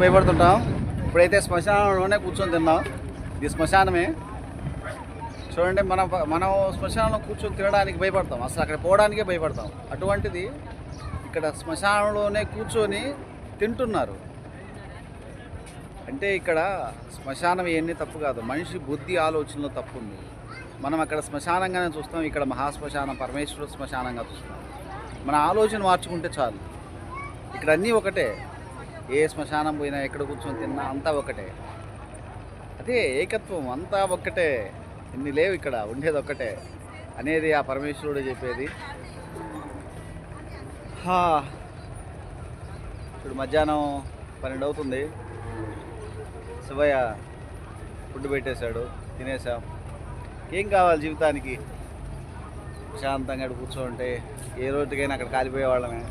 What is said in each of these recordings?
భయపడుతుంటాం. ఇప్పుడైతే శ్మశానంలోనే కూర్చొని తిన్నాం. ఇది శ్మశానమే. చూడండి మన మనం శ్మశానంలో కూర్చొని తినడానికి భయపడతాం. అసలు అక్కడ పోవడానికే భయపడతాం. అటువంటిది ఇక్కడ శ్మశానంలోనే కూర్చొని తింటున్నారు. అంటే ఇక్కడ శ్మశానం ఇవన్నీ తప్పు కాదు. మనిషి బుద్ధి ఆలోచనలో తప్పు ఉంది మనం అక్కడ శ్మశానంగానే చూస్తాం. ఇక్కడ మహాశ్మశానం పరమేశ్వర శ్మశానంగా చూస్తాం మన ఆలోచన మార్చుకుంటే చాలు. ఇక్కడ అన్నీ ఒకటే. ఏ శ్మశానం పోయినా ఎక్కడ కూర్చొని తిన్నా అంతా ఒకటే. అదే ఏకత్వం అంతా ఒక్కటే. ఇన్ని లేవు ఇక్కడ ఉండేది ఒక్కటే అనేది ఆ పరమేశ్వరుడు చెప్పేది. ఇప్పుడు మధ్యాహ్నం పన్నెండు అవుతుంది. శివయ్య ఫుడ్ పెట్టేశాడు తినేసాం ఏం కావాలి జీవితానికి? ప్రశాంతంగా కూర్చోంటే ఏ రోజుకైనా అక్కడ కాలిపోయే వాళ్ళమే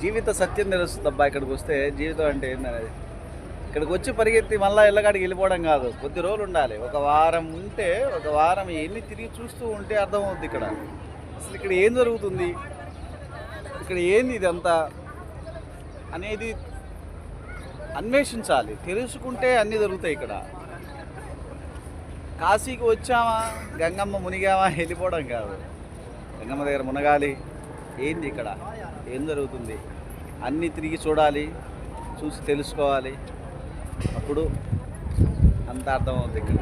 జీవిత సత్యం తెలుస్తుంది అబ్బా ఇక్కడికి వస్తే. జీవితం అంటే ఏంటనేది ఇక్కడికి వచ్చి పరిగెత్తి మళ్ళీ ఇళ్ళకాడికి వెళ్ళిపోవడం కాదు. కొద్ది రోజులు ఉండాలి. ఒక వారం ఉంటే ఒక వారం ఎన్ని తిరిగి చూస్తూ ఉంటే అర్థమవుద్ది ఇక్కడ. అసలు ఇక్కడ ఏం జరుగుతుంది? ఇక్కడ ఏంది ఇదంతా? అనేది అన్వేషించాలి. తెలుసుకుంటే అన్నీ జరుగుతాయి ఇక్కడ. కాశీకి వచ్చామా? గంగమ్మ మునిగామా? వెళ్ళిపోవడం కాదు. గంగమ్మ దగ్గర మునగాలి. ఏంది ఇక్కడ? ఏం జరుగుతుంది? అన్నీ తిరిగి చూడాలి చూసి తెలుసుకోవాలి. అప్పుడు అంత అర్థమవుతుంది ఇక్కడ.